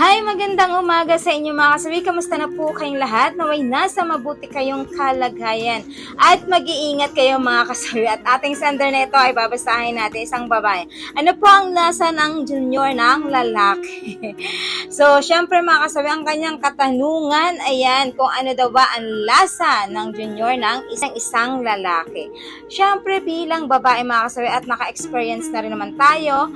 Hi, magandang umaga sa inyo mga kasabi. Kamusta na po kayong lahat? Naway nasa mabuti kayong kalagayan. At mag-iingat kayo mga kasabi. At ating sender na ito ay babasahin natin isang babae. Ano po ang lasa ng junior ng lalaki? so, syempre mga kasabi, ang kanyang katanungan, ayan, kung ano daw ba ang lasa ng junior ng isang isang lalaki. Syempre bilang babae mga kasabi at naka-experience na rin naman tayo,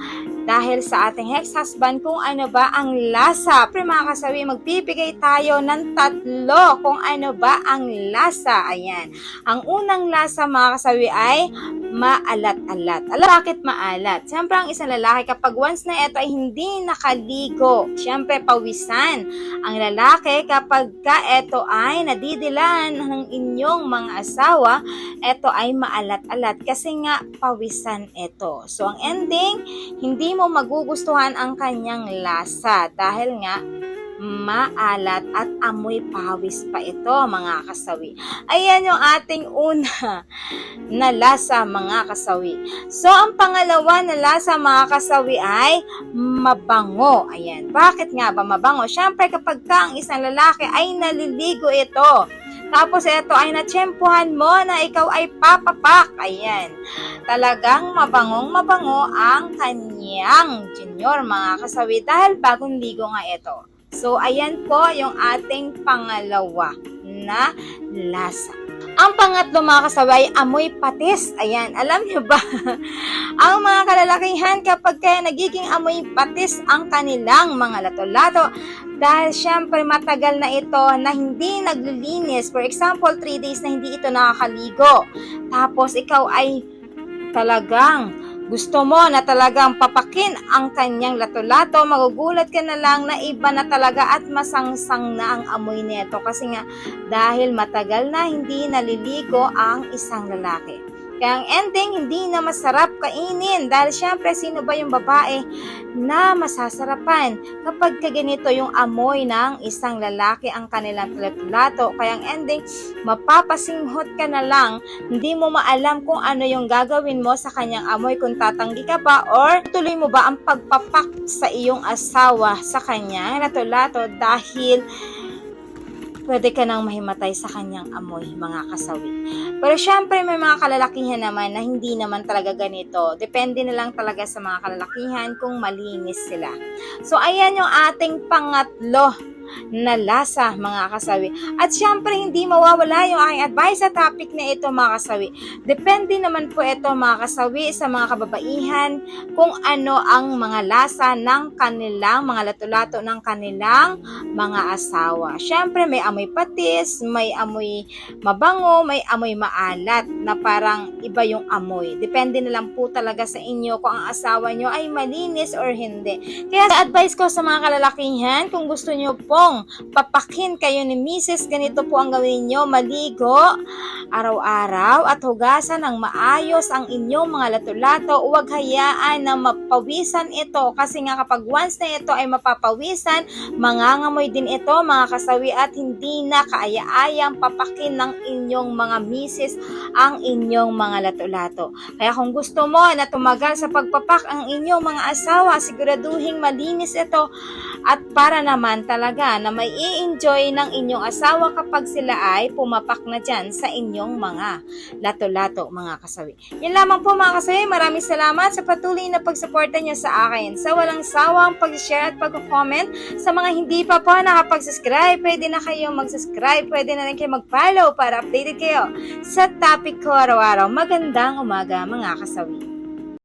dahil sa ating ex-husband kung ano ba ang lasa. Pero mga kasawi, magbibigay tayo ng tatlo kung ano ba ang lasa. Ayan. Ang unang lasa mga kasawi ay maalat-alat. Alam bakit maalat? Siyempre ang isang lalaki kapag once na ito ay hindi nakaligo, siyempre pawisan. Ang lalaki kapag ka ito ay nadidilan ng inyong mga asawa, ito ay maalat-alat kasi nga pawisan ito. So ang ending, hindi mo magugustuhan ang kanyang lasa dahil nga maalat at amoy pawis pa ito mga kasawi. Ayan yung ating una na lasa mga kasawi. So ang pangalawa na lasa mga kasawi ay mabango. Ayan. Bakit nga ba mabango? Siyempre kapag ka ang isang lalaki ay naliligo ito. Tapos ito ay natsyempohan mo na ikaw ay papapak. Ayan. Talagang mabangong mabango ang kanyang junior mga kasawi dahil bagong ligo nga ito. So, ayan po yung ating pangalawa na lasa. Ang pangatlo mga kasaway, amoy patis. Ayan, alam niyo ba? ang mga kalalakihan kapag kaya nagiging amoy patis ang kanilang mga lato-lato dahil syempre matagal na ito na hindi naglilinis. For example, 3 days na hindi ito nakakaligo. Tapos ikaw ay talagang gusto mo na talagang papakin ang kanyang lato-lato, magugulat ka na lang na iba na talaga at masangsang na ang amoy nito kasi nga dahil matagal na hindi naliligo ang isang lalaki. Kaya ang ending, hindi na masarap kainin. Dahil syempre sino ba yung babae na masasarapan kapag kaganito yung amoy ng isang lalaki ang kanilang lato Kaya ang ending, mapapasinghot ka na lang, hindi mo maalam kung ano yung gagawin mo sa kanyang amoy kung tatanggi ka ba or tuloy mo ba ang pagpapak sa iyong asawa sa kanyang lato-lato dahil pwede ka nang mahimatay sa kanyang amoy, mga kasawi. Pero syempre, may mga kalalakihan naman na hindi naman talaga ganito. Depende na lang talaga sa mga kalalakihan kung malinis sila. So, ayan yung ating pangatlo na lasa, mga kasawi. At syempre, hindi mawawala yung aking advice sa topic na ito, mga kasawi. Depende naman po ito, mga kasawi, sa mga kababaihan, kung ano ang mga lasa ng kanilang, mga lato-lato ng kanilang mga asawa. Syempre, may amoy patis, may amoy mabango, may amoy maalat, na parang iba yung amoy. Depende na lang po talaga sa inyo kung ang asawa nyo ay malinis or hindi. Kaya advice ko sa mga kalalakihan, kung gusto nyo pong papakin kayo ni Mrs. Ganito po ang gawin nyo, maligo araw-araw at hugasan ng maayos ang inyong mga lato-lato. Huwag hayaan na mapawisan ito kasi nga kapag once na ito ay mapapawisan, mangangamoy din ito mga kasawi at hindi na kaaya-ayang papakin ng inyong mga misis ang inyong mga lato-lato. Kaya kung gusto mo na tumagal sa pagpapak ang inyong mga asawa, siguraduhin malinis ito at para naman talaga na may i-enjoy ng inyong asawa kapag sila ay pumapak na dyan sa inyong mga lato-lato mga kasawi. Yan lamang po mga kasawi. Maraming salamat sa patuloy na pagsuporta niyo sa akin. Sa walang sawang pag-share at pag-comment. Sa mga hindi pa po nakapag-subscribe, pwede na kayong mag-subscribe. Pwede na rin kayo mag-follow para updated kayo sa topic ko araw-araw. Magandang umaga mga kasawi.